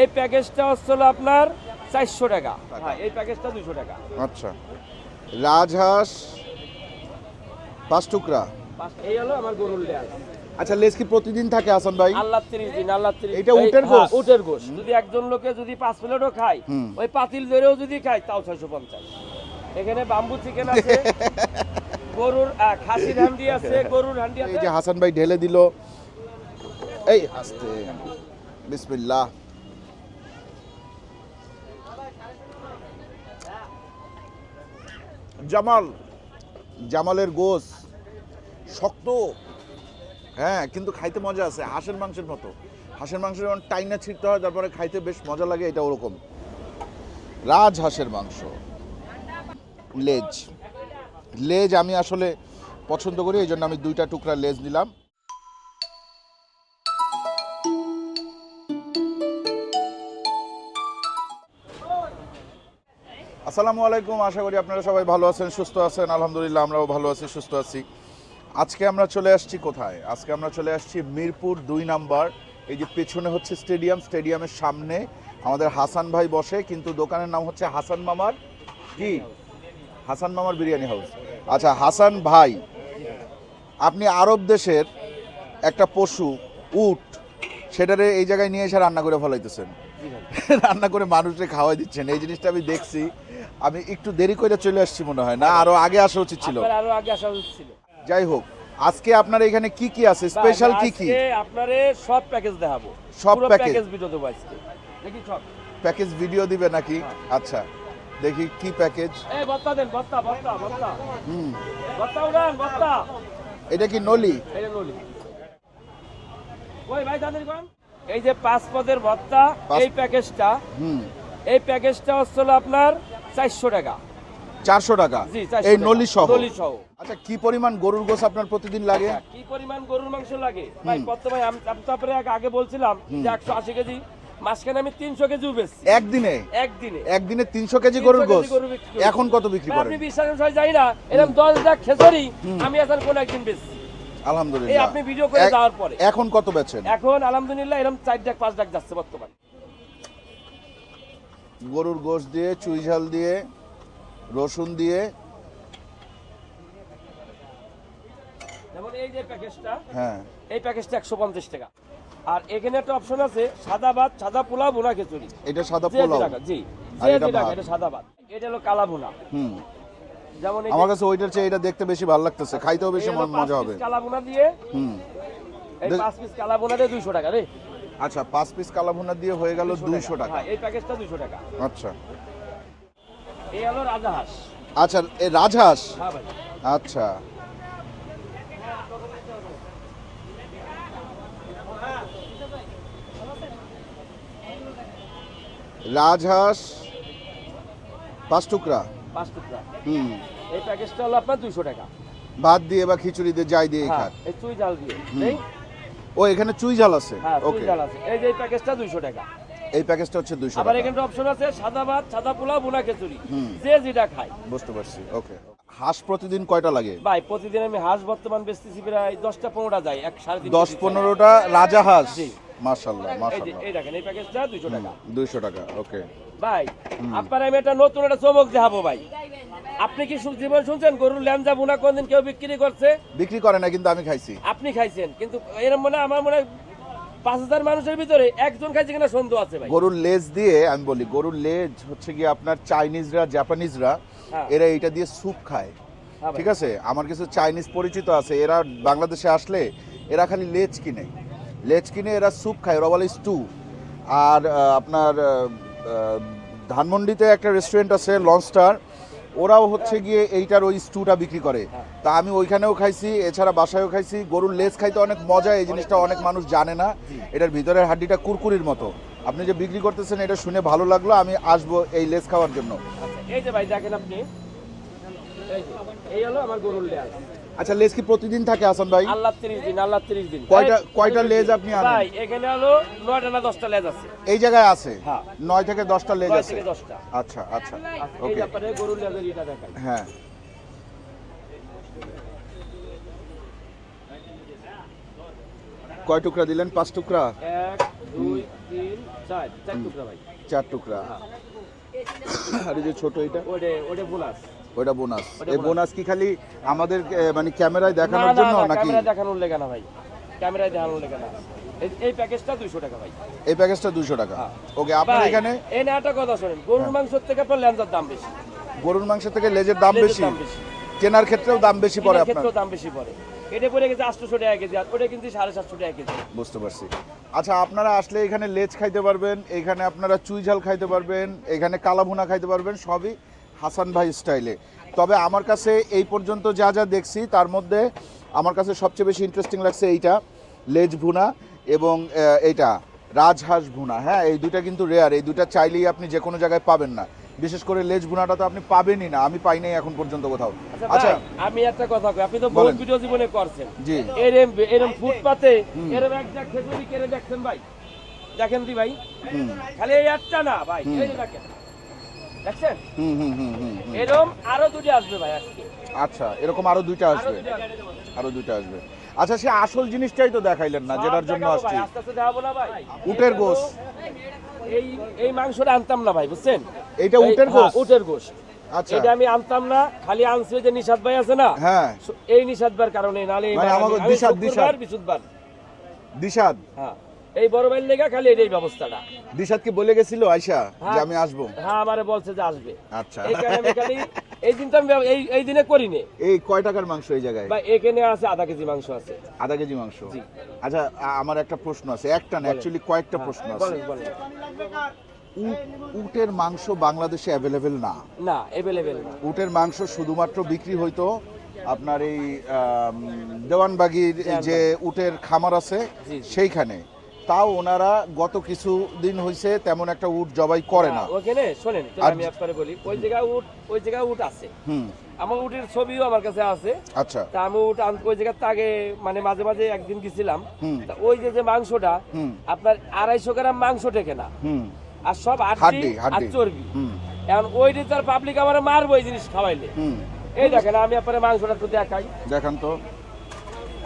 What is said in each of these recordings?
এই প্যাকেজটা হচ্ছে হলো আপনার চারশো টাকা। হ্যাঁ এই প্যাকেজটা দুশো টাকা। আচ্ছা। রাজহাঁস পাঁচ টুকরা। এই হলো আমার গরুর লেয়ার। আচ্ছা লেজ কি প্রতিদিন থাকে হাসান ভাই? আল্লাহ তিরিশ দিন আল্লাহ তিরিশ এটা উটের গোশত? উটের গোশ। যদি একজন লোকে যদি পাঁচ প্লেটও খায় ওই পাতিল ধরেও যদি খায় তাও ছয়শো পঞ্চাশ। এখানে বাম্বু চিকেন আছে গরুর খাসির হান্ডি আছে গরুর হান্ডি এই যে হাসান ভাই ঢেলে দিল। এই আস্তে বিসমিল্লাহ। জামাল, জামালের গোস শক্ত। হ্যাঁ কিন্তু খাইতে মজা আছে, হাঁসের মাংসের মতো। হাঁসের মাংস যেমন টাইনা ছিঁড়তে হয়, তারপরে খাইতে বেশ মজা লাগে, এটা ওরকম। রাজ হাঁসের মাংস। লেজ। লেজ আমি আসলে পছন্দ করি, এই জন্য আমি দুইটা টুকরা লেজ নিলাম। আসসালামু আলাইকুম আশা করি আপনারা সবাই ভালো আছেন সুস্থ আছেন। আলহামদুলিল্লাহ আমরাও ভালো আছি সুস্থ আছি। আজকে আমরা চলে আসছি কোথায়? আজকে আমরা চলে আসছি মিরপুর দুই নাম্বার। এই যে পেছনে হচ্ছে স্টেডিয়াম স্টেডিয়ামের সামনে আমাদের হাসান ভাই বসে কিন্তু দোকানের নাম হচ্ছে হাসান মামার কি? হাসান মামার বিরিয়ানি হাউস। আচ্ছা হাসান ভাই আপনি আরব দেশের একটা পশু উট সেটারে এই জায়গায় নিয়ে এসে রান্না করে ফলাইতেছেন। রান্না করে মানুষকে খাওয়াই দিচ্ছেন। এই জিনিসটা আমি দেখছি। আমি একটু দেরি করে চলে আসছি মনে হয়। না আরও আগে আসা উচিত ছিল। আরও আগে আসা উচিত ছিল। যাই হোক আজকে আপনার এখানে কি কি আছে? স্পেশাল কি কি? আপনারে সব প্যাকেজ দেখাবো। সব প্যাকেজ? ভিডিও দেবো আজকে। দেখি সব। প্যাকেজ ভিডিও দিবে নাকি? আচ্ছা দেখি কি প্যাকেজ এই বত্তা দেন বত্তা বত্তা বত্তা। হুম। বত্তা উড়ান বত্তা। এটা কি নলি? যে নলি। ওই ভাই তাদের কোন এই যে পাঁচ পদের ভত্তা এই প্যাকেজটা হুম। এই প্যাকেজটা হচ্ছে আপনার চারশো টাকা। চারশো টাকা? এই নলি সহ? নলি সহ। আচ্ছা কি পরিমাণ গরুর গোস আপনার প্রতিদিন লাগে? কি পরিমাণ গরুর মাংস লাগে? ভাই আমি আমি আগে- বলছিলাম যে একশো আশি কেজি মাঝখানে আমি তিনশো বেচছি। একদিনে? একদিনে। একদিনে তিনশো কেজি গরুর গোস এখন কত বিক্রি ভাই, করেন? আপনি বিশ্বাস হয় যাই না। এরকম দশ লাখ খেসরি আমি এখন কোন একদিন বেচছি। আলহামদুলিল্লাহ। আপনি ভিডিও করে এক- যাওয়ার পরে। এখন কত বেচেন? এখন আলহামদুলিল্লাহ এরকম চার ডাক পাঁচ ডাক যাচ্ছে বর্তমানে। গরুর গোশ দিয়ে চুই ঝাল দিয়ে রসুন দিয়ে। যেমন এই যে প্যাকেজটা হ্যাঁ। এই প্যাকেজটা একশো পঞ্চাশ টাকা। আর এখানে একটা অপশন আছে সাদা ভাত সাদা পোলাও বোনা খিচুড়ি। এটা সাদা পোলাও। জি এটা সাদা ভাত। এটা হলো কালা ভুনা। হুম। যেমন আমার কাছে ওইটার চেয়ে এটা দেখতে বেশি ভালো লাগতেছে। খাইতেও বেশি মন মজা হবে। কালা ভুনা দিয়ে হুম। এই পাঁচ পিস কালা ভুনা দিয়ে দুইশো টাকা রে। আচ্ছা পাঁচ পিস কালা ভুনা দিয়ে হয়ে গেল দুইশো টাকা। হ্যাঁ এই প্যাকেজটা দুইশো টাকা। আচ্ছা। এই হলো রাজাহাঁস। আচ্ছা এ রাজহাঁস? হ্যাঁ আচ্ছা। রাজহাঁস পাঁচ টুকরা? পাঁচ টুকরা। হুম। এই প্যাকেজটা হলো আপনার দুইশো টাকা। ভাত দিয়ে বা খিচুড়ি দিয়ে যাই দিয়ে হ্যাঁ এই চুই জাল দিয়ে। এই ও এখানে চুই জাল আছে? হ্যাঁ ওকে জাল আছে। এই যে প্যাকেজটা দুইশো টাকা। এই প্যাকেজটা হচ্ছে দুইশো আবার টাকা। এখানে অপশন আছে সাদা ভাত সাদা পোলাও বোনা খিচুড়ি। যে যেটা খায়। বুঝতে পারছি ওকে হাঁস প্রতিদিন কয়টা লাগে? ভাই প্রতিদিন আমি হাঁস বর্তমান বেচতেছি প্রায় দশটা পনেরোটা যায় এক সাড়ে তিন দশ কেজি পনেরোটা রাজা হাঁস? জি। এই যে এই দেখেন এই প্যাকেজটা দুইশো টাকা। দুইশো টাকা ওকে ভাই আপনার আমি এটা নতুন একটা চমক দেখাবো ভাই। আপনি কি জীবন শুনছেন? গরুর ল্যাংজা বোনা কোনদিন কেউ বিক্রি করছে? বিক্রি করে না কিন্তু আমি খাইছি। আপনি খাইছেন কিন্তু এরকম মনে আমার মনে পাঁচ হাজার মানুষের ভিতরে একজন খাইছে কিনা সন্দেহ আছে ভাই। গরুর লেজ দিয়ে আমি বলি গরুর লেজ হচ্ছে কি আপনার চাইনিজরা জাপানিজরা হ্যাঁ। এরা এটা দিয়ে স্যুপ খায়। হ্যাঁ ঠিক আছে? আমার কিছু চাইনিজ পরিচিত আছে এরা বাংলাদেশে আসলে এরা খালি লেজ কিনে। লেজ কিনে এরা স্যুপ খায় ওরা বলে স্টু আর আপনার ধানমন্ডিতে একটা রেস্টুরেন্ট আছে লঞ্চস্টার ওরাও হচ্ছে গিয়ে এইটার ওই স্টুটা বিক্রি করে। হ্যাঁ। তা আমি ওইখানেও খাইছি এছাড়া বাসায়ও খাইছি। গরুর লেস খাইতে অনেক মজা এই জিনিসটা অনেক মানুষ জানে না। এটার ভিতরের হাড্ডিটা কুরকুরির মতো। আপনি যে বিক্রি করতেছেন এটা শুনে ভালো লাগল আমি আসব এই লেস খাওয়ার জন্য। আচ্ছা, এই যে ভাই দেখেন আপনি। এই হলো আমার গরুর লেয়ার আচ্ছা লেজ কি প্রতিদিন থাকে হাসান ভাই? আল্লাহ তিরিশ দিন আল্লাহ তিরিশ দিন। কয়টা- কয়টা লেজ আপনি আনেন? ভাই এখানে হলো নয়টা না দশটা লেজ আছে। এই জায়গায় আছে? হ্যাঁ। নয় থেকে দশটা লেজ নয় আছে? থেকে দশটা। আচ্ছা আচ্ছা ওকে। ব্যাপারে গরুর লেজের এটা দেখাই। হ্যাঁ। কয় টুকরা দিলেন? পাঁচ টুকরা? এক দুই তিন চার। চার টুকরা ভাই। চার টুকরা। হ্যাঁ। আর এই যে ছোট এটা? ওটা ওটা বোনাস ওইটা বোনাস। এই বোনাস। কি খালি আমাদের মানে ক্যামেরায় দেখানোর জন্য না নাকি? ক্যামেরা দেখানোর লেগে না ভাই। ক্যামেরায় দেখানোর লেগে না। এই- প্যাকেজটা দুইশো টাকা ভাই। এই প্যাকেজটা দুশো টাকা। হ্যাঁ। ওকে আপনার এখানে? এই না একটা কথা শোনেন। গরুর মাংসের থেকে আপনার ল্যান্সার দাম বেশি। গরুর মাংস থেকে লেজের দাম বেশি? কেনার ক্ষেত্রেও দাম বেশি পড়ে আপনার? ক্ষেত্রেও দাম বেশি পড়ে। এটা পড়ে গেছে আটশোশো টাকা কেজি আর ওটা কিন্তু সাড়ে সাতশো টাকা কেজি। বুঝতে পারছি। আচ্ছা আপনারা আসলে এখানে লেজ খাইতে পারবেন এখানে আপনারা চুই ঝাল খাইতে পারবেন এখানে কালাভুনা খাইতে পারবেন সবই হাসান ভাই স্টাইলে। তবে আমার কাছে এই পর্যন্ত যা যা দেখছি তার মধ্যে আমার কাছে সবচেয়ে বেশি ইন্টারেস্টিং লাগছে এইটা লেজ ভুনা এবং এইটা রাজহাঁস ভুনা। হ্যাঁ এই দুইটা কিন্তু রেয়ার এই দুইটা চাইলেই আপনি যে কোনো জায়গায় পাবেন না। বিশেষ করে লেজ ভুনাটা তো আপনি পাবেনই না আমি পাই নাই এখন পর্যন্ত কোথাও। আচ্ছা আচ্ছা। আমি একটা কথা কই আপনি তো। বহুত ভিডিও জীবনে করছেন। জি। এরম এরম ফুটপাতে এরম এক জাক খেজুরি কেড়ে দেখছেন ভাই? দেখেন দি ভাই। খালি এই একটা না ভাই এই যে দেখেন। দেখছেন? হুম হুম হুম হুম হুম। আরও দুটি আসবে ভাই আজকে। আচ্ছা এরকম আরও দুইটা আসবে? আরও দুইটা আসবে। আচ্ছা সে আসল জিনিসটাই তো দেখাইলেন না যেটার জন্য আসছি। আস্তে আস্তে দেখাবো না ভাই। উটের গোশ। এই এই মাংসটা আনতাম না ভাই বুঝছেন? এই- উটের হ্যাঁ, গোশ উটের গোশ। আচ্ছা। এটা আমি আনতাম না খালি আনছি যে নিষাদ ভাই আছে না? হ্যাঁ। এই নিষাদবার কারণে নালে মানে আমাকে আমি- আমি দিশাদ, দিশাদ। দিশাদ? হ্যাঁ। এই বড় ভাইয়ের লেগা খালি এই ব্যবস্থাটা। দিশাদ কি বলে গেছিল আয়শা? যে হ্যাঁ। আমি আসব। হ্যাঁ আমারে বলছে যে আসবে। আচ্ছা। এই কারণে আমি খালি এই দিন তো আমি এই এই দিনে করিনি। এই কয় টাকার মাংস এই জায়গায়? বা এখানে আছে আধা কেজি মাংস আছে। আধা কেজি মাংস? জি। আচ্ছা আমার একটা প্রশ্ন আছে একটা না। অ্যাকচুয়ালি কয়েকটা প্রশ্ন আছে। বলেন। বলেন উট উটের মাংস বাংলাদেশে অ্যাভেলেবেল না? না এভেলেবেল না। উটের মাংস শুধুমাত্র বিক্রি হইতো আপনার এই দেওয়ানবাগির যে উটের খামার আছে। সেইখানে। তাও ওনারা গত কিছু দিন হয়েছে তেমন একটা উট জবাই করে না। ওখানে শোনেন আমি আপনারে বলি ওই জায়গায় উট ওই জায়গায় উট আছে। হুম। আমার উটের ছবিও আমার কাছে আছে। আচ্ছা। তা আমি উট ওই জায়গার আগে মানে মাঝে মাঝে একদিন গেছিলাম। তা ওই যে যে মাংসটা আপনার আড়াইশো গ্রাম মাংস টেকে না। আর সব হাড্ডি, আর চর্বি। এখন ওই দিন তার পাবলিক আমার মারবো এই জিনিস খাওয়াইলে। এই দেখেন আমি আপনার মাংসটা একটু দেখাই। দেখান তো।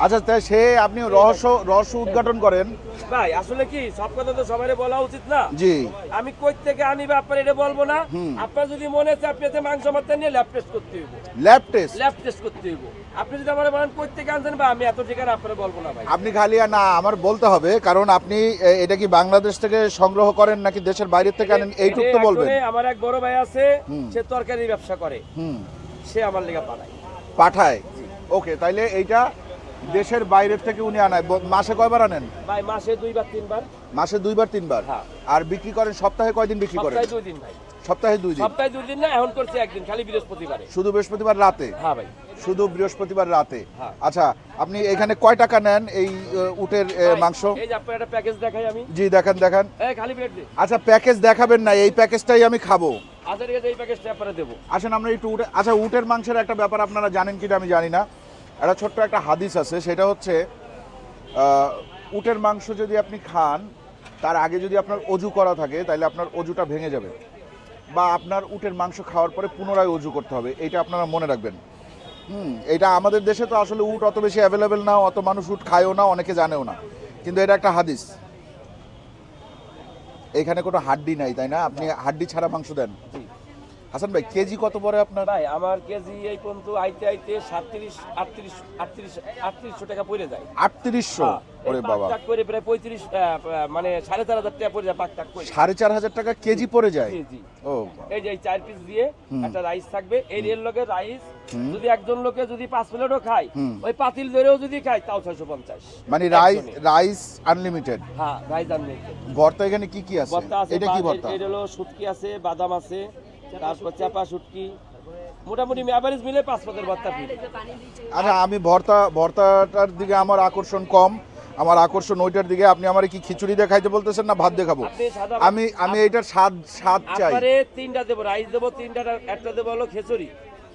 আচ্ছা তাই সে আপনি রহস্য রহস্য উদ্ঘাটন করেন। ভাই আসলে কি সব কথা তো সবাই বলা উচিত না? জি। আমি কই থেকে আনিবা আপনার এটা বলব না? আপনার যদি মনে আপনি এতে মাংস মারতে নিয়ে ল্যাব টেস্ট করতে হইব। ল্যাব টেস্ট ল্যাব টেস্ট করতে হইব। আপনি যদি আমার বলেন কই থেকে আনছেন বা আমি এত ঠিকানা আপনার বলব না ভাই? আপনি খালি না আমার বলতে হবে কারণ আপনি এটা কি বাংলাদেশ থেকে সংগ্রহ করেন নাকি দেশের বাইরে থেকে আনেন? এইটুক তো বলবেন। আমার এক বড় ভাই আছে সে তরকারি ব্যবসা করে। হুম। সে আমার লেগে পাঠায়? পাঠায় ওকে তাইলে এইটা দেশের বাইরের থেকে উনি আনায়। মাসে কয়বার আনেন? ভাই মাসে দুইবার তিনবার। মাসে দুইবার তিনবার? হ্যাঁ। আর বিক্রি করেন সপ্তাহে কয়দিন বিক্রি করেন? সপ্তাহে দুই দিন ভাই। সপ্তাহে দুই দিন? সপ্তাহে দুই দিন না এখন করছি একদিন খালি বৃহস্পতিবারে। শুধু বৃহস্পতিবার রাতে? হ্যাঁ ভাই। শুধু বৃহস্পতিবার রাতে? হ্যাঁ। আচ্ছা আপনি এখানে কয় টাকা নেন এই উটের মাংস? এই যে আপনার একটা প্যাকেজ দেখাই আমি। জি দেখান দেখান। এই খালি প্লেট দে। আচ্ছা প্যাকেজ দেখাবেন না এই প্যাকেজটাই আমি খাব। আচ্ছা এই প্যাকেজটা আপনারা দেবো। আসেন আমরা একটু উটে আচ্ছা উটের মাংসের একটা ব্যাপার আপনারা জানেন কিনা আমি জানি না। একটা ছোট্ট একটা হাদিস আছে, সেটা হচ্ছে উটের মাংস যদি আপনি খান, তার আগে যদি আপনার অজু করা থাকে তাহলে আপনার অজুটা ভেঙে যাবে। বা আপনার উটের মাংস খাওয়ার পরে পুনরায় অজু করতে হবে এটা আপনারা মনে রাখবেন। হুম, এটা আমাদের দেশে তো আসলে উট অত বেশি অ্যাভেলেবেল না, অত মানুষ উট খায়ও না, অনেকে জানেও না। কিন্তু এটা একটা হাদিস। এখানে কোনো হাড্ডি নাই, তাই না? আপনি হাড্ডি ছাড়া মাংস দেন। হাসান ভাই কেজি কত পড়ে আপনার? ভাই আমার কেজি এই পর্যন্ত আইতে আইতে সাতত্রিশ আটত্রিশ আটত্রিশ আটত্রিশশো টাকা পড়ে যায়। আটত্রিশশো? হ্যাঁ, ওরে বাবা। করে প্রায় পঁয়ত্রিশ মানে সাড়ে চার হাজার টাকা পড়ে যায় পাক টাক করে। সাড়ে চার হাজার টাকা কেজি পড়ে যায়? ও এই যে চার পিস দিয়ে একটা রাইস থাকবে এই রেল লোকের রাইস যদি একজন লোকে যদি পাঁচ প্লেটও খায় ওই পাতিল ধরেও যদি খায় তাও ছয়শো পঞ্চাশ। মানে রাইস রাইস আনলিমিটেড হ্যাঁ রাইস আনবে ভর্তা এখানে কি কি আছে? এটা কি ভর্তা? এটা হলো শুটকি আছে বাদাম আছে তারপর চাপা শুটকি মোটামুটি অ্যাভারেজ মিলে পাঁচ পদের ভর্তা ফ্রি আচ্ছা আমি ভর্তা ভর্তাটার দিকে আমার আকর্ষণ কম। আমার আকর্ষণ ওইটার দিকে আপনি আমার কি খিচুড়ি দিয়ে খাইতে বলতেছেন না ভাত দিয়ে খাব আমি আমি এইটার স্বাদ স্বাদ চাই। তিনটা দেবো রাইস দেবো তিনটা একটা দেবো হলো খিচুড়ি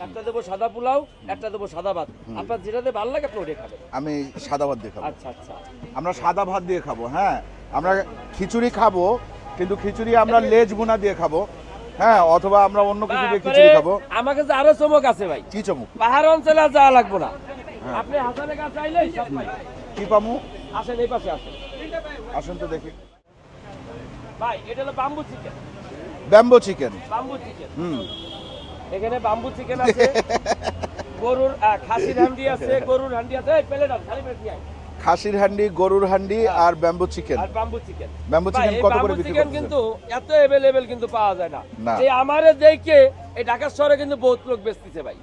একটা দেবো সাদা পোলাও একটা দেবো সাদা ভাত। আপনার যেটাতে ভালো লাগে আপনি ওটা খাবেন। আমি সাদা ভাত দিয়ে খাব। আচ্ছা আচ্ছা। আমরা সাদা ভাত দিয়ে খাব হ্যাঁ। আমরা খিচুড়ি খাব কিন্তু খিচুড়ি আমরা লেজ বুনা দিয়ে খাব। হ্যাঁ অথবা আমরা অন্য কিছু দিয়ে খিচুড়ি খাব। আমার কাছে আরও চমক আছে ভাই। কি চমক? পাহাড় অঞ্চলে আর যাওয়া লাগবো না। হ্যাঁ। আপনি হাসানের কাছে আইলেই সব পাই কি পামু? আসেন এই পাশে আসেন। আসুন তো দেখি। ভাই এটা হলো bamboo chicken bamboo chicken bamboo chicken হুম। এখানে বাম্বু চিকেন আছে গরুর খাসির হান্ডি আছে গরুর হান্ডি আছে। এই প্লেট আছে খালি প্লেট আয়। খাসির হান্ডি গরুর হান্ডি আর ব্যাম্বো চিকেন আর বাম্বু চিকেন ব্যাম্বো চিকেন কত করে বিক্রি করতেছেন? কিন্তু এত অ্যাভেলেবেল কিন্তু পাওয়া যায় না। এই আমারে দেখে এই ঢাকা শহরে কিন্তু বহুত লোক বেচতেছে ভাই।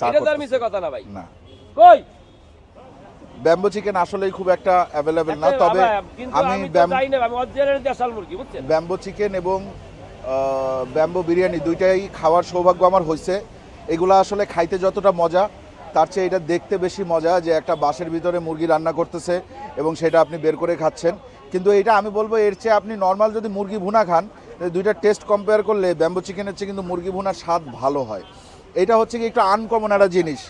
এটা তো আর করতেছে। মিছে কথা না ভাই। না। কই? ব্যাম্বো চিকেন আসলেই খুব একটা অ্যাভেলেবেল না তবে আমি আমি তো ব্যাম- জানি না আমি অরিজিনাল দেশাল মুরগি বুঝছেন? ব্যাম্বো চিকেন এবং ব্যাম্বো বিরিয়ানি দুইটাই খাওয়ার সৌভাগ্য আমার হয়েছে এগুলো আসলে খাইতে যতটা মজা তার চেয়ে এটা দেখতে বেশি মজা যে একটা বাসের ভিতরে মুরগি রান্না করতেছে এবং সেটা আপনি বের করে খাচ্ছেন। কিন্তু এটা আমি বলব, এর চেয়ে আপনি নর্মাল যদি মুরগি ভুনা খান দুইটা টেস্ট কম্পেয়ার করলে ব্যাম্বো চিকেনের চেয়ে কিন্তু মুরগি ভুনার স্বাদ ভালো হয়। এটা হচ্ছে কি একটু আনকমন একটা জিনিস।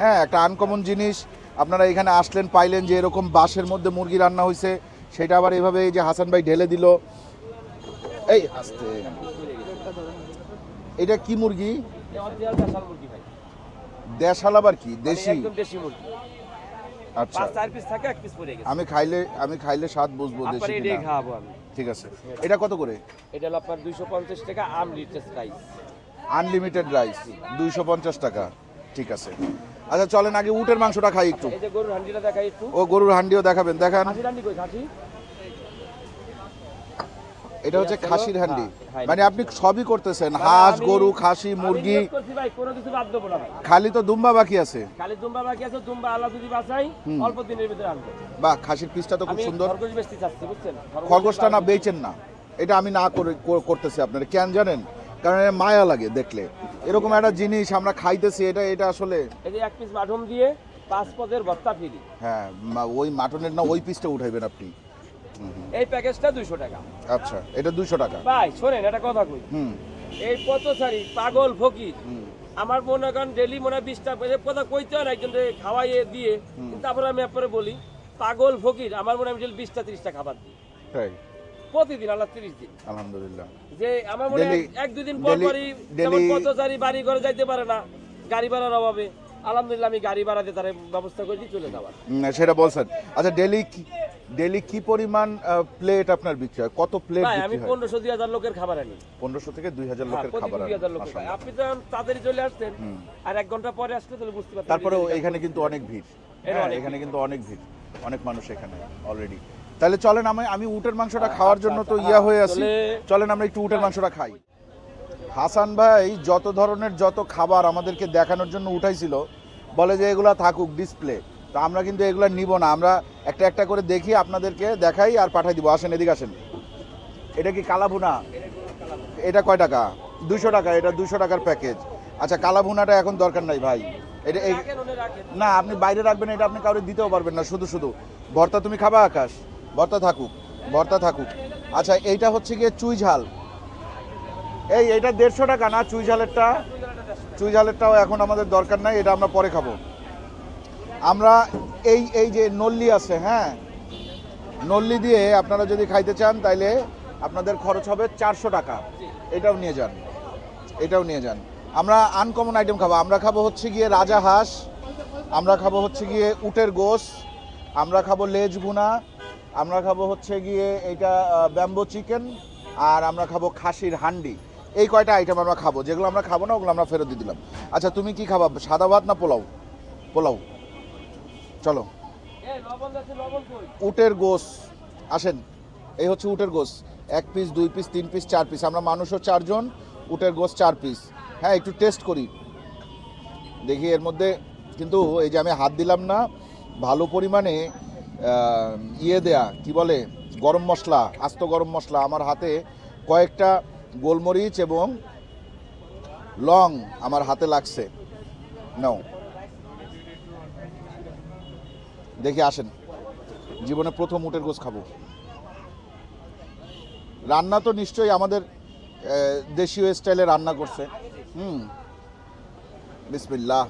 হ্যাঁ একটা আনকমন জিনিস। আপনারা এখানে আসলেন, পাইলেন যে এরকম বাসের মধ্যে মুরগি রান্না হয়েছে সেটা আবার এভাবে এই যে হাসান ভাই ঢেলে দিল। এই, আস্তে। এটা কি মুরগি। দেশাল আবার কি? মানে দেশি? একদম দেশি মুরগি। আচ্ছা। চার পিস থাকে এক পিস পড়ে গেছে। আমি খাইলে আমি খাইলে স্বাদ বুঝব দেশি কিনা। খাওয়াবো আমি। ঠিক আছে। এটা কত করে? এটা হলো আপনার দুইশো পঞ্চাশ টাকা আম লিটার রাইস আনলিমিটেড রাইস দুইশো পঞ্চাশ টাকা। ঠিক আছে। আচ্ছা চলেন আগে উটের মাংসটা খাই একটু। এই যে গরুর হান্ডিটা দেখাই একটু। ও গরুর হান্ডিও দেখাবেন দেখান। হান্ডি কই? খাসি? এটা হচ্ছে খাসির হান্ডি। হ্যাঁ, মানে আপনি সবই করতেছেন হাঁস গরু খাসি মুরগি। খালি তো দুম্বা বাকি আছে। খালি দুম্বা বাকি আছে দুম্বা আল্লাহ যদি বাঁচাই অল্প দিনের ভিতরে আনব। বাহ খাসির পিসটা তো খুব সুন্দর। খরগোশ বেচতে চাচ্ছি বুঝছেন? খরগোশটা না বেচেন না। এটা আমি না করে করতেছি আপনার। কেন জানেন? কারণ মায়া লাগে দেখলে। এরকম একটা জিনিস আমরা খাইতেছি এটা এটা আসলে এই যে এক পিস মাঠম দিয়ে পাঁচ পদের ভর্তা ফ্রি। হ্যাঁ ওই মাটনের না ওই পিসটা উঠাইবেন আপনি। এই প্যাকেজটা টাকা। আচ্ছা এটা দুশো টাকা। ভাই শোনেন একটা কথা কই। এই পথচারী পাগল ফকির। আমার মনে করেন ডেলি মনে হয় বিশটা কথা কইতে হয় না একজন খাওয়াইয়ে দিয়ে। কিন্তু তারপরে আমি আপনারে বলি পাগল ফকির আমার মনে হয় আমি বিশটা ত্রিশটা খাবার দিই। প্রতিদিন আল্লাহ তিরিশ দিন। আলহামদুলিল্লাহ। যে আমার মনে এক দুদিন পর পরই যেমন পথচারী বাড়ি ঘরে যাইতে পারে না গাড়ি ভাড়ার অভাবে আলহামদুলিল্লাহ আমি গাড়ি ভাড়া দিয়ে তার ব্যবস্থা করে দিই চলে যাওয়ার। সেটা বলছেন। আচ্ছা ডেলি ডেলি কি পরিমাণ প্লেট আপনার বিক্রি হয়? কত প্লেট আমি বিক্রি হয়? পনেরোশো দুই হাজার লোকের খাবার আনি। পনেরোশো থেকে দুই হাজার হ্যাঁ, লোকের খাবার লোকের খায়। আপনি যখন তাড়াতাড়ি চলে আসতেন আর এক ঘণ্টা পরে আসলে তাহলে বুঝতে পারতেন তারপরেও যে- এখানে কিন্তু অনেক ভিড়। হ্যাঁ, এখানে কিন্তু অনেক ভিড়। অনেক মানুষ এখানে অলরেডি তাহলে চলেন আমি আমি উটের মাংসটা খাওয়ার জন্য তো আচ্ছা, ইয়া হয়ে আছি। চলেন আমরা একটু উটের মাংসটা খাই। হাসান ভাই যত ধরনের যত খাবার আমাদেরকে দেখানোর জন্য উঠাইছিল বলে যে এগুলা থাকুক ডিসপ্লে তো আমরা কিন্তু এগুলো নিব না। আমরা একটা একটা করে দেখি, আপনাদেরকে দেখাই আর পাঠাই দিব। আসেন, এদিকে আসেন। এটা কি কালাভুনা এটা কয় টাকা? দুশো টাকা, এটা দুশো টাকার প্যাকেজ। আচ্ছা কালাভুনাটা এখন দরকার নাই ভাই। এটা। না, আপনি বাইরে রাখবেন, এটা আপনি কাউকে দিতেও পারবেন না, শুধু শুধু। ভর্তা তুমি খাবা, আকাশ? ভর্তা থাকুক ভর্তা থাকুক। আচ্ছা এইটা হচ্ছে গিয়ে চুই ঝাল। এই এটা দেড়শো টাকা না, চুই ঝালেরটা? চুই ঝালেরটাও এখন আমাদের দরকার নাই, এটা আমরা পরে খাব। আমরা এই এই যে নল্লি আছে হ্যাঁ? নল্লি দিয়ে আপনারা যদি খাইতে চান, তাইলে আপনাদের খরচ হবে চারশো টাকা। এটাও নিয়ে যান। এটাও নিয়ে যান। আমরা আনকমন আইটেম খাব। আমরা খাব হচ্ছে গিয়ে রাজা হাঁস, আমরা খাব হচ্ছে গিয়ে উটের গোস আমরা খাব লেজ ভুনা, আমরা খাব হচ্ছে গিয়ে এটা ব্যাম্বো চিকেন, আর আমরা খাব খাসির হান্ডি। এই কয়টা আইটেম আমরা খাব? যেগুলো আমরা খাব না, ওগুলো আমরা ফেরত দিয়ে দিলাম। আচ্ছা তুমি কি খাবা? সাদা ভাত না পোলাও? পোলাও। চলো? উটের গোস। আসেন এই হচ্ছে উটের গোস। এক পিস দুই পিস তিন পিস চার পিস আমরা মানুষও চারজন উটের গোস চার পিস হ্যাঁ একটু টেস্ট করি। দেখি এর মধ্যে কিন্তু এই যে আমি হাত দিলাম না ভালো পরিমাণে ইয়ে দেয়া কি বলে গরম মশলা আস্ত গরম মশলা। আমার হাতে কয়েকটা গোলমরিচ এবং লং আমার হাতে লাগছে। নাও। দেখি আসেন। জীবনে প্রথম উটের গোস খাব। রান্না তো নিশ্চয়ই আমাদের দেশীয় স্টাইলে রান্না করছে। হুম। বিসমিল্লাহ।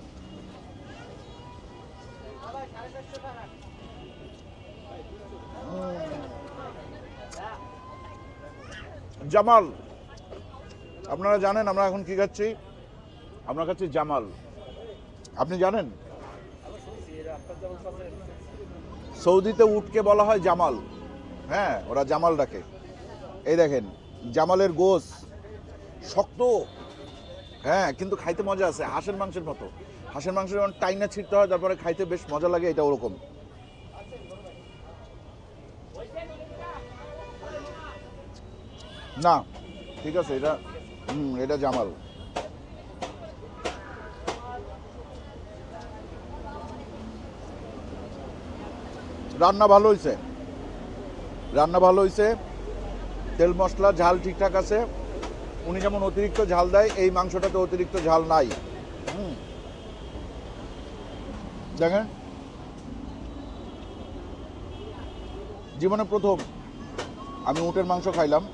জামাল। আপনারা জানেন আমরা এখন কি খাচ্ছি? আমরা খাচ্ছি জামাল। আপনি জানেন? সৌদিতে উটকে বলা হয় জামাল। হ্যাঁ ওরা জামাল ডাকে। এই দেখেন, জামালের গোস শক্ত। হ্যাঁ কিন্তু খাইতে মজা আছে, হাঁসের মাংসের মতো। হাঁসের মাংস যেমন টাইনা ছিটতে হয়, তারপরে খাইতে বেশ মজা লাগে, এটা ওরকম। না, ঠিক আছে, এটা, হুম, এটা জামাল। রান্না ভালো হয়েছে রান্না ভালো হয়েছে তেল মশলা, ঝাল ঠিকঠাক আছে। উনি যেমন অতিরিক্ত ঝাল দেয়, এই মাংসটাতে অতিরিক্ত ঝাল নাই। হুম। দেখেন। জীবনে প্রথম আমি উটের মাংস খাইলাম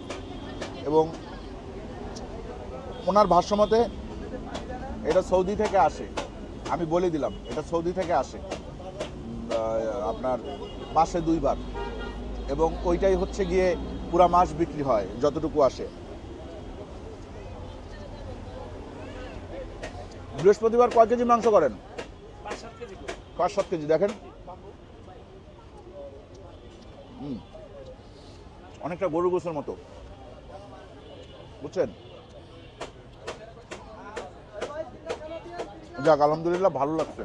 এবং ওনার ভাষ্যমতে এটা সৌদি থেকে আসে। আমি বলে দিলাম, এটা সৌদি থেকে আসে। আপনার মাসে দুইবার। এবং ওইটাই হচ্ছে গিয়ে পুরা মাস বিক্রি হয়, যতটুকু আসে। বৃহস্পতিবার কয় কেজি মাংস করেন? পাঁচ সাত কেজি দেখেন। হুম। অনেকটা গরু গোসের মতো। বুঝছেন? যাক, আলহামদুলিল্লাহ ভালো লাগছে।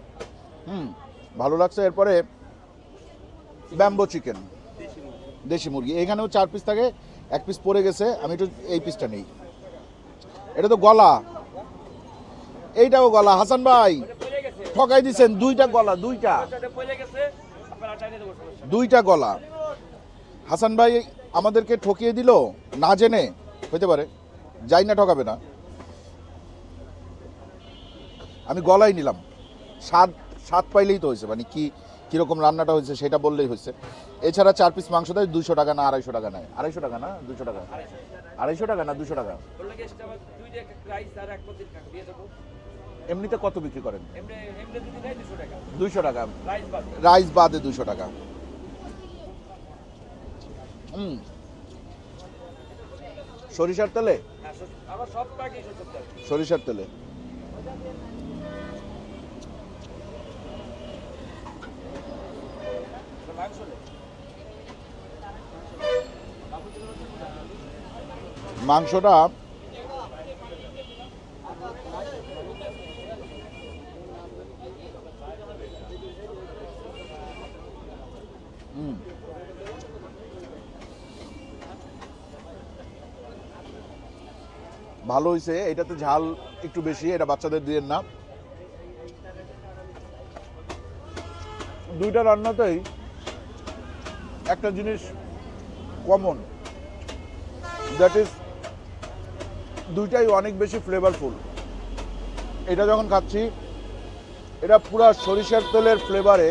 হুম, ভালো লাগছে। এরপরে ব্যাম্বো চিকেন। দেশি মুরগি। এখানেও চার পিস থাকে, এক পিস পড়ে গেছে, আমি একটু এই পিসটা নেই। এটা তো গলা। এইটাও গলা। হাসান ভাই, ঠকাই দিছেন দুইটা গলা, দুইটা। দুইটা গলা। হাসান ভাই আমাদেরকে ঠকিয়ে দিল, না জেনে, হইতে পারে, যাই না ঠকাবে না। আমি গলাই নিলাম। স্বাদ স্বাদ পাইলেই তো হয়েছে মানে কি কীরকম রান্নাটা হয়েছে সেটা বললেই হয়েছে। এছাড়া চার পিস মাংস দেয় দুইশো টাকা না আড়াইশো টাকা নেয়। আড়াইশো টাকা না? দুশো টাকা? আড়াইশো টাকা না দুশো টাকা? এমনিতে কত বিক্রি করেন? দুশো টাকা। রাইস বাদে। দুশো টাকা। হুম। সরিষার তেলে? হ্যাঁ সরিষার তেলে মাংস নেই মাংসটা। ভালো হয়েছে এটাতে ঝাল একটু বেশি এটা বাচ্চাদের দিয়ে না দুইটা রান্নাতেই একটা জিনিস কমন দ্যাট ইজ দুইটাই অনেক বেশি ফ্লেভারফুল এটা যখন খাচ্ছি, এটা পুরা সরিষার তেলের ফ্লেভারে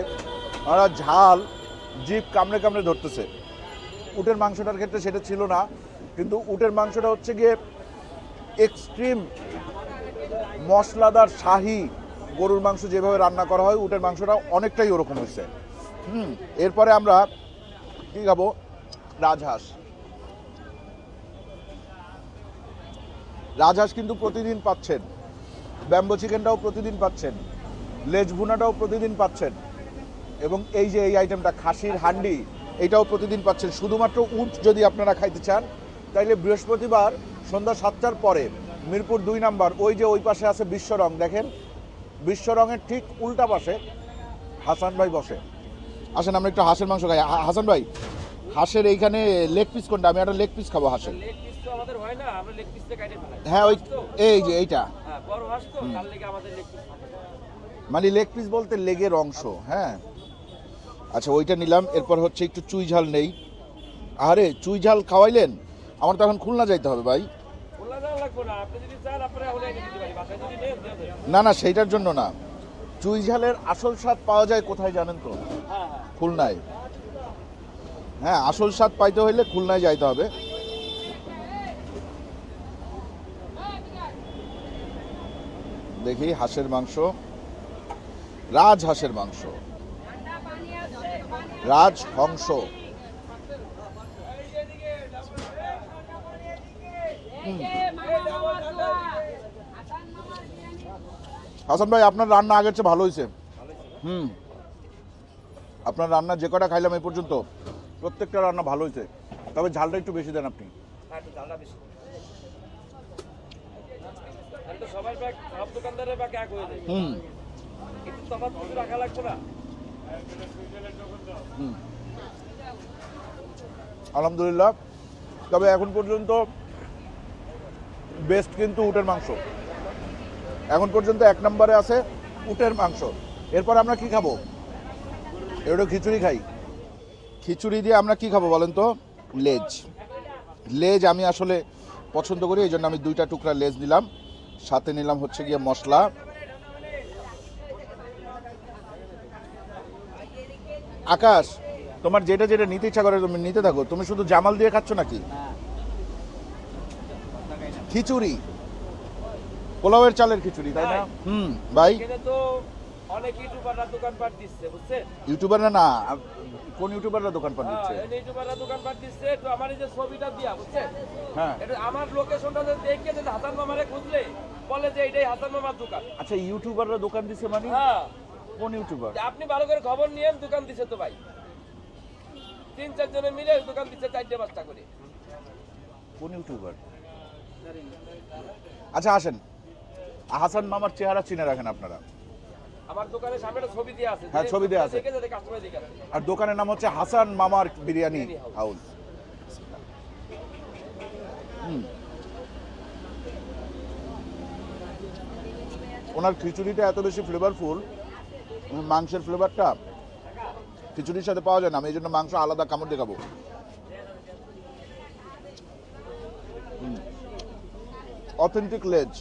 আমরা ঝাল, জিভ কামড়ে কামড়ে ধরতেছে। উটের মাংসটার ক্ষেত্রে সেটা ছিল না, কিন্তু উটের মাংসটা হচ্ছে গিয়ে এক্সট্রিম মশলাদার শাহি গরুর মাংস যেভাবে রান্না করা হয়, উটের মাংসটা অনেকটাই ওরকম হয়েছে। হুম, এরপরে আমরা কী খাব? রাজহাঁস। রাজহাঁস কিন্তু প্রতিদিন পাচ্ছেন। ব্যাম্বো চিকেনটাও প্রতিদিন পাচ্ছেন। লেজ ভুনাটাও প্রতিদিন পাচ্ছেন। এবং এই যে এই আইটেমটা খাসির হান্ডি, এটাও প্রতিদিন পাচ্ছেন। শুধুমাত্র উট যদি আপনারা খাইতে চান, তাইলে বৃহস্পতিবার সন্ধ্যা সাতটার পরে মিরপুর দুই নাম্বার, ওই যে ওই পাশে আছে বিশ্বরং দেখেন? বিশ্বরঙের ঠিক উল্টা পাশে হাসান ভাই বসে। আসেন আমরা একটু হাঁসের মাংস খাই। হাসান ভাই হাঁসের এইখানে লেগ পিস কোনটা? আমি একটা লেগ পিস খাব হাঁসের। হয় ওই এই যে এইটা। হ্যাঁ মানে লেগ পিস বলতে লেগের অংশ হ্যাঁ। আচ্ছা ওইটা নিলাম এরপর হচ্ছে একটু চুই ঝাল নেই। আরে চুই ঝাল খাওয়াইলেন? আমার তো এখন খুলনা যাইতে হবে ভাই। না না সেইটার জন্য না। চুই ঝালের আসল স্বাদ পাওয়া যায় কোথায় জানেন তো? হ্যাঁ হ্যাঁ। খুলনায়। হ্যাঁ আসল স্বাদ পাইতে হইলে খুলনায় যাইতে হবে। দেখি হাঁসের মাংস। রাজ হাঁসের মাংস। রাজ হংস হাসান ভাই আপনার রান্না আগের চেয়ে ভালো হয়েছে? হুম। আপনার রান্না যে কটা খাইলাম এই পর্যন্ত প্রত্যেকটা রান্না ভালো হয়েছে। তবে ঝালটা একটু বেশি দেন আপনি। হ্যাঁ হুম। আলহামদুলিল্লাহ। তবে এখন পর্যন্ত বেস্ট কিন্তু উটের মাংস। এখন পর্যন্ত এক নম্বরে আছে উটের মাংস। এরপর আমরা কি খাব? এগুলো খিচুড়ি খাই। খিচুড়ি দিয়ে আমরা কি খাব বলেন তো? লেজ। লেজ আমি আসলে পছন্দ করি এই জন্য আমি দুইটা টুকরা লেজ নিলাম। সাথে নিলাম হচ্ছে গিয়ে মশলা। আকাশ তোমার যেটা যেটা নিতে ইচ্ছা করে তুমি নিতে থাকো। তুমি শুধু জামাল দিয়ে খাচ্ছ নাকি? খিচুড়ি। পোলাওয়ের চালের খিচুড়ি তাই না? হুম ভাই? তো অনেক ইউটিউবাররা দোকানপাট দিচ্ছে বুঝছেন? ইউটিউবাররা না কোন ইউটিউবাররা দিচ্ছে? হ্যাঁ ইউটিউবাররা দোকানপাট দিচ্ছে তো আমার এই যে ছবিটা দিয়া বুঝছেন? হ্যাঁ। এটা আমার লোকেশনটা যে দেখে যে হাসান মামারে খুঁজলে বলে যে এটাই হাসান মামার দোকান। আচ্ছা ইউটিউবাররা দোকান দিছে মানে? হ্যাঁ। কোন ইউটিউবার? আপনি ভালো করে খবর নিয়েন দোকান দিছে তো ভাই। তিন চার জনে মিলে দোকান দিচ্ছে চারটে পাঁচটা করে। কোন ইউটিউবার? আচ্ছা আসেন। হাসান মামার চেহারা চিনে রাখেন আপনারা। আমার দোকানের সামনে ছবি দিয়ে আছে। হ্যাঁ, ছবি দেয়া আছে। আর দোকানের নাম হচ্ছে হাসান মামার বিরিয়ানি বিরিয়ানি হাউস ওনার খিচুড়িটা এত বেশি ফ্লেভারফুল মাংসের ফ্লেভারটা খিচুড়ির সাথে পাওয়া যায় না আমি এই জন্য মাংস আলাদা কামড় দেখাবো। অথেন্টিক লেজ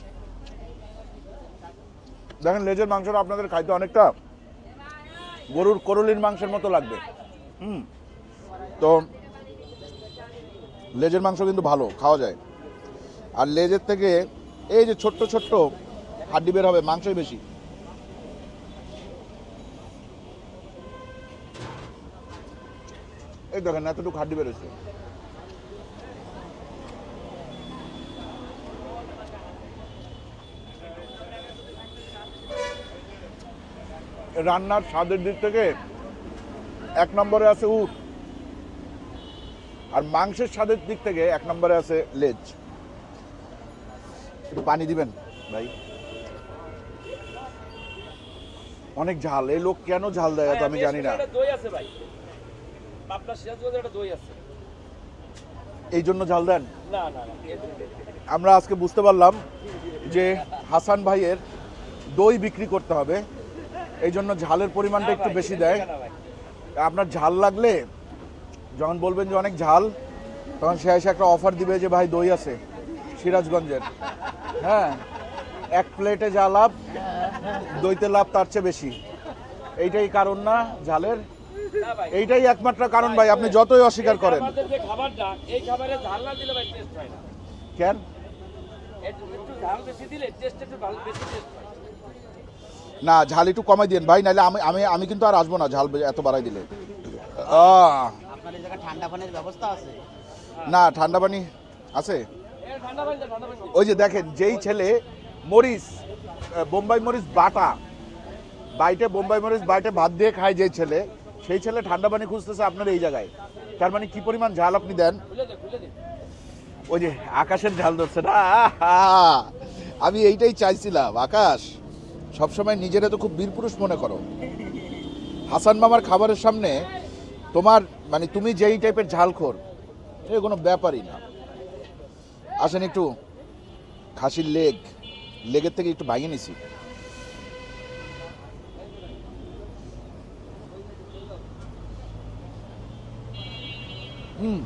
দেখেন, লেজের মাংসটা আপনাদের খাইতে অনেকটা গরুর করলির মাংসের মতো লাগবে। হুম। তো লেজের মাংস কিন্তু ভালো, খাওয়া যায়। আর লেজের থেকে এই যে ছোট্ট ছোট্ট হাড্ডি বের হবে, মাংসই বেশি। এই দেখেন, এতটুকু হাড্ডি বেরোচ্ছে রান্নার স্বাদের দিক থেকে এক নম্বরে আছে উট। আর মাংসের স্বাদের দিক থেকে এক নম্বরে আছে লেজ। একটু পানি দিবেন ভাই? অনেক ঝাল। এই লোক কেন ঝাল দেয় তো আমি জানি না। এই জন্য ঝাল দেন। আমরা আজকে বুঝতে পারলাম যে হাসান ভাইয়ের দই বিক্রি করতে হবে। এই জন্য ঝালের পরিমাণটা একটু বেশি দেয়। আপনার ঝাল লাগলে যখন বলবেন যে অনেক ঝাল তখন সে এসে একটা অফার দিবে যে ভাই দই আছে সিরাজগঞ্জের। হ্যাঁ এক প্লেটে যা লাভ দইতে লাভ তার চেয়ে বেশি। এইটাই কারণ না ঝালের? এইটাই একমাত্র কারণ ভাই আপনি যতই অস্বীকার করেন। কেন? একটু ঝাল বেশি দিলে টেস্ট একটু ভালো বেশি টেস্ট না ঝাল একটু কমাই দিন ভাই নাহলে আমি আমি আমি কিন্তু আর আসব না ঝাল এত বাড়াই দিলে। না ঠান্ডা পানি আছে। ওই যে দেখেন যেই ছেলে মরিচ বোম্বাই মরিচ বাটা বাইটে বোম্বাই মরিচ বাইটে ভাত দিয়ে খায় যেই ছেলে সেই ছেলে ঠান্ডা পানি খুঁজতেছে আপনার এই জায়গায়। তার মানে কি পরিমাণ ঝাল আপনি দেন? ওই যে আকাশের ঝাল ধরছে না! আমি এইটাই চাইছিলাম আকাশ। সবসময় নিজেরা তো খুব বীরপুরুষ মনে করো। হাসান মামার খাবারের সামনে তোমার মানে তুমি যেই টাইপের ঝালখোর, সে কোনো ব্যাপারই না। আসেন একটু খাসির লেগ, লেগের থেকে একটু ভাঙিয়ে নিছি। হুম,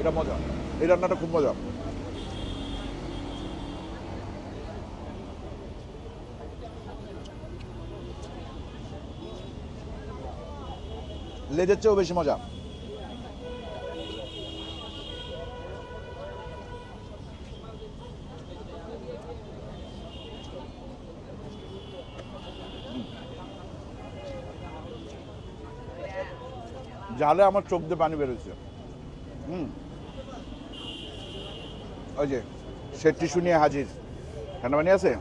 এটা মজা। এই রান্নাটা খুব মজা। লেজের চেয়েও বেশি মজা। জালে আমার চোখ দিয়ে পানি বেরোচ্ছে। হুম। ওই যে, সে টিস্যু নিয়ে হাজির। ঠান্ডা পানি আছে?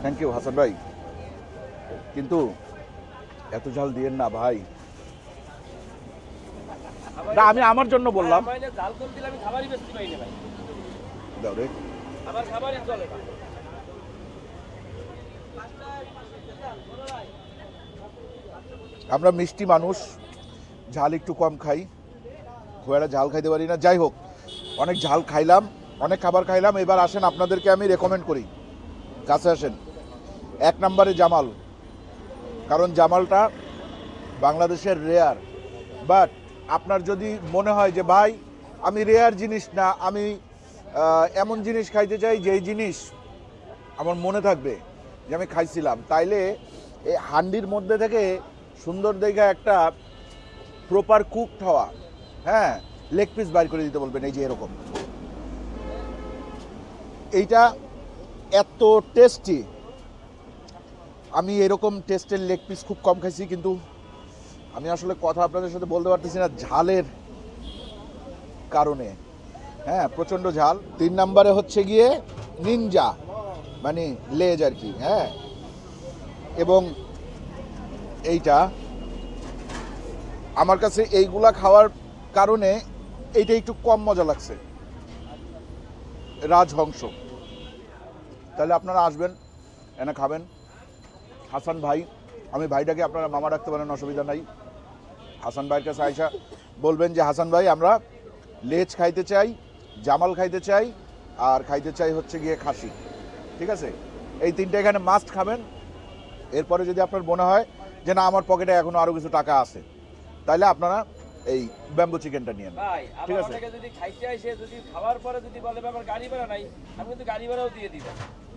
থ্যাংক ইউ হাসান ভাই। কিন্তু এত ঝাল দিয়েন না ভাই। না আমি আমার জন্য বললাম। আমার এনে জাল কম দিলে আমি খাবারই বেশি পাই না ভাই। দাও রে। আমার খাবারই চলে না। আমরা মিষ্টি মানুষ ঝাল একটু কম খাই। খুব একটা ঝাল খাইতে পারি না। যাই হোক অনেক ঝাল খাইলাম অনেক খাবার খাইলাম। এবার আসেন আপনাদেরকে আমি রেকমেন্ড করি। কাছে আসেন। এক নম্বরে জামাল। কারণ জামালটা বাংলাদেশের রেয়ার বাট আপনার যদি মনে হয় যে, ভাই, আমি রেয়ার জিনিস না, আমি এমন জিনিস খাইতে চাই যেই জিনিস আমার মনে থাকবে যে, আমি খাইছিলাম। তাইলে এই হান্ডির মধ্যে থেকে সুন্দর দেখে একটা প্রপার কুক হওয়া হ্যাঁ লেগ পিস বাইর করে দিতে বলবেন, এই যে এরকম। এইটা এত টেস্টি আমি এরকম টেস্টের লেগ পিস খুব কম খাইছি, কিন্তু আমি আসলে কথা আপনাদের সাথে বলতে পারতেছি না ঝালের কারণে। হ্যাঁ প্রচণ্ড ঝাল। তিন নম্বরে হচ্ছে গিয়ে নিনজা মানে লেজ আর কি হ্যাঁ। এবং এইটা, আমার কাছে এইগুলা খাওয়ার কারণে এইটা একটু কম মজা লাগছে। রাজহংস। তাহলে আপনারা আসবেন, এনে খাবেন। হাসান ভাই, আমি ভাইটাকে আপনারা মামা রাখতে পারেন, অসুবিধা নাই। হাসান ভাইয়ের কাছে আইসা বলবেন যে হাসান ভাই আমরা লেজ খাইতে চাই জামাল খাইতে চাই আর খাইতে চাই হচ্ছে গিয়ে খাসি। ঠিক আছে? এই তিনটা এখানে মাস্ট খাবেন। এরপরে যদি আপনার মনে হয় যে না আমার পকেটে এখনও আরও কিছু টাকা আছে তাহলে আপনারা এই ব্যাম্বু চিকেনটা নিয়ে ঠিক আছে।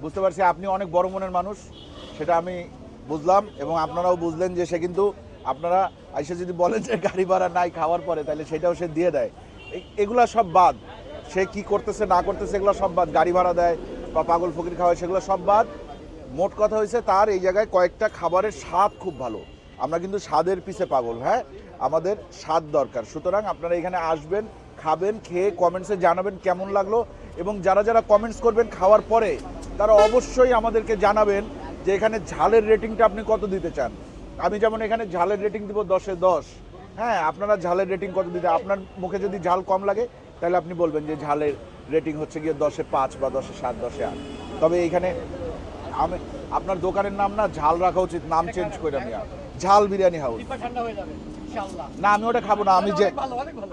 বুঝতে পারছি আপনি অনেক বড় মনের মানুষ সেটা আমি বুঝলাম এবং আপনারাও বুঝলেন যে সে কিন্তু আপনারা আইসা যদি বলেন যে গাড়ি ভাড়া নাই খাওয়ার পরে, তাহলে সেটাও সে দিয়ে দেয়। এগুলা সব বাদ। সে কি করতেছে, না করতেছে, এগুলো সব বাদ। গাড়ি ভাড়া দেয় বা পাগল ফকির খাওয়ায়, সেগুলো সব বাদ। মোট কথা হয়েছে, তার এই জায়গায় কয়েকটা খাবারের স্বাদ খুব ভালো। আমরা কিন্তু স্বাদের পিছে পাগল হ্যাঁ? আমাদের স্বাদ দরকার। সুতরাং আপনারা এখানে আসবেন, খাবেন, খেয়ে কমেন্টসে জানাবেন কেমন লাগল। এবং যারা যারা কমেন্টস করবেন খাওয়ার পরে, তারা অবশ্যই আমাদেরকে জানাবেন যে এখানে ঝালের রেটিংটা আপনি কত দিতে চান। আমি যেমন এখানে ঝালের রেটিং দিব দশে দশ। হ্যাঁ আপনারা ঝালের রেটিং কত দিতে আপনার মুখে যদি ঝাল কম লাগে তাহলে আপনি বলবেন যে ঝালের রেটিং হচ্ছে গিয়ে দশে পাঁচ বা দশে সাত দশে আট। তবে এইখানে আমি আপনার দোকানের নাম না ঝাল রাখা উচিত নাম চেঞ্জ করে নেওয়া। ঝাল বিরিয়ানি হাউস না আমি ওটা খাব না আমি যে।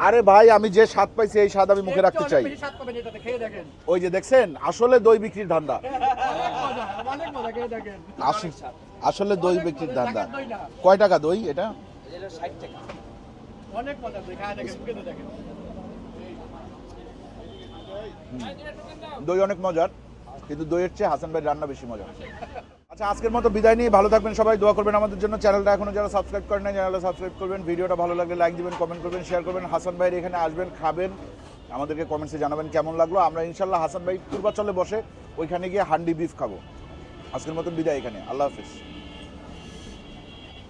আরে ভাই আমি যে স্বাদ পাইছি এই স্বাদ আমি মুখে রাখতে চাই। ওই যে দেখছেন আসলে দই বিক্রির ধান্দা। আসলে দই বিক্রির ধান্দা। কয় টাকা দই এটা? এটা ষাট টাকা। অনেক মজা, দই, অনেক মজার কিন্তু দইয়ের চেয়ে হাসান ভাই রান্না বেশি মজা আচ্ছা আজকের মতো বিদায় নিয়ে ভালো থাকবেন সবাই দোয়া করবেন আমাদের জন্য। চ্যানেলটা এখনও যারা সাবস্ক্রাইব করেন না চ্যানেলটা সাবস্ক্রাইব করবেন। ভিডিওটা ভালো লাগলে লাইক দিবেন কমেন্ট করবেন শেয়ার করবেন। হাসান ভাইয়ের এখানে আসবেন খাবেন। আমাদেরকে কমেন্টসে জানাবেন কেমন লাগল। আমরা ইনশাল্লাহ হাসান ভাই পূর্বাচলে বসে ওইখানে গিয়ে হান্ডি বিফ খাব। আজকের মতো বিদায় এখানে আল্লাহ হাফিজ।